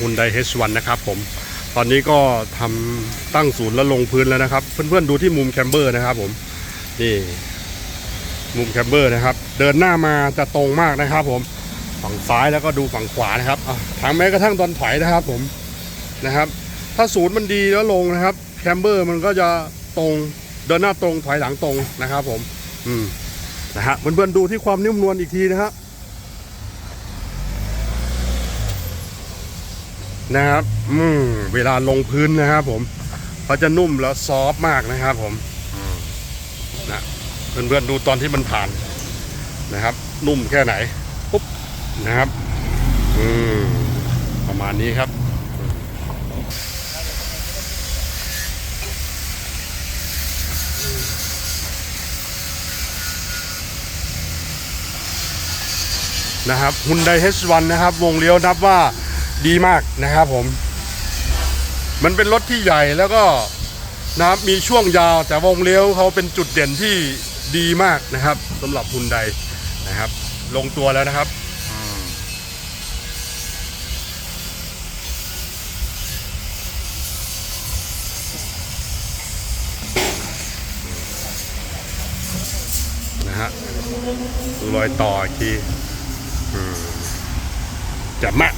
ฮุนไดเฮชวันนะครับผมตอนนี้ก็ทำตั้งศูนย์แล้วลงพื้นแล้วนะครับ เพื่อนๆดูที่มุมแคมเบอร์นะครับผมนี่มุมแคมเบอร์นะครับ เดินหน้ามาจะตรงมากนะครับ ผมฝั่งซ้ายแล้วก็ดูฝั่งขวานะครับทางแม้กระทั่งตอนถอยนะครับผมนะครับ ถ้าศูนย์มันดีแล้วลงนะครับแคมเบอร์มันก็จะตรงเดินหน้าตรงถอยหลังตรงนะครับ ผม อืมนะฮะเพื่อนๆดูที่ความนิ่มนวลอีกทีนะครับ นะครับ อืมเวลาลงพื้นนะครับผมเขาจะนุ่มแล้วซอฟมากนะครับผมนะเพื่อนๆดูตอนที่มันผ่านนะครับ นุ่มแค่ไหนปุ๊บนะครับ อืมประมาณนี้ครับนะครับฮุนได H1 นะครับ วงเลี้ยวนับว่า ดีมากนะครับผม มันเป็นรถที่ใหญ่แล้วก็นะมีช่วงยาวแต่วงเลี้ยวเขาเป็นจุดเด่นที่ดีมากนะครับสำหรับฮุนไดนะครับ ลงตัวแล้วนะครับนะฮะรอยต่ออีกทีอืมจับมาก